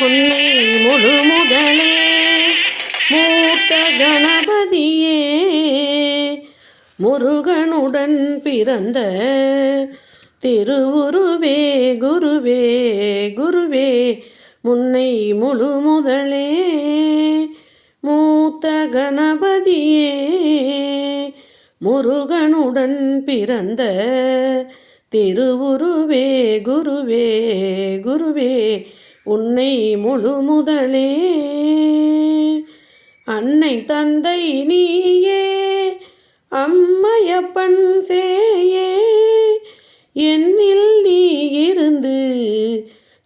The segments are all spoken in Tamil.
உன்னை முழு முதலே மூத்த கணபதியே. முருகனுடன் பிறந்த திருவுருவே குருவே குருவே முன்னை முழு முதலே மூத்த கணபதியே. முருகனுடன் பிறந்த திருவுருவே குருவே குருவே உன்னை முழு முதலே. அன்னை தந்தை நீயே அம்மையப்பன் சேயே. என்னில் நீ இருந்து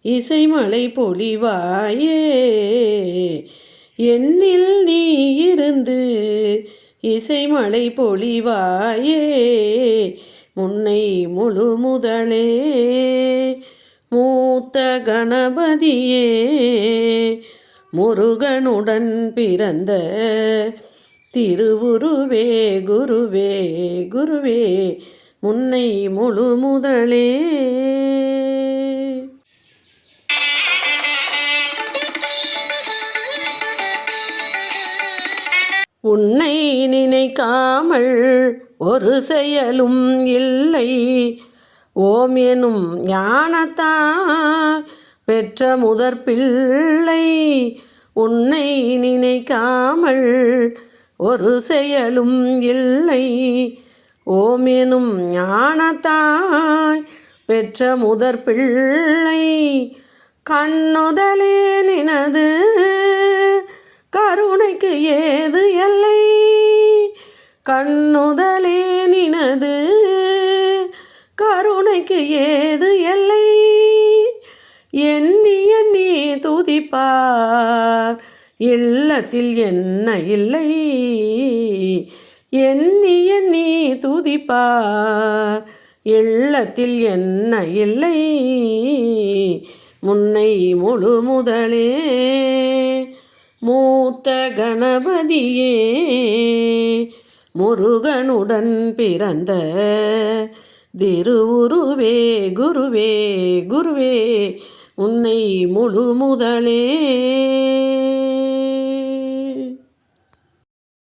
இசைமலை பொழிவாயே. என்னில் நீ இருந்து இசைமலை பொழிவாயே. முன்னை முழு முதலே. மூத்த கணபதியே முருகனுடன் பிறந்த திருவுருவே குருவே குருவே முன்னை முழு முதலே. உன்னை நினைக்காமல் ஒரு செயலும் இல்லை. ஓம் எனும் ஞானத்தால் பெற்ற முதற் பிள்ளை உன்னை நினைக்காமல் ஒரு செயலும் இல்லை. ஓம் எனும் ஞானத்தாய் பெற்ற முதற் பிள்ளை கண்ணுதலே நினது கருணைக்கு ஏது எல்லை கண்ணுதலே நினது கருணைக்கு ஏது எல்லை எண்ணி எண்ணி துதிப்பார். இல்லத்தில் என்ன இல்லை? எண்ணி எண்ணி துதிப்பார். இல்லத்தில் என்ன இல்லை? முன்னை முழு முதலே மூத்த கணபதியே. முருகனுடன் பிறந்த திருவுருவே குருவே குருவே உன்னை முழு முதலே.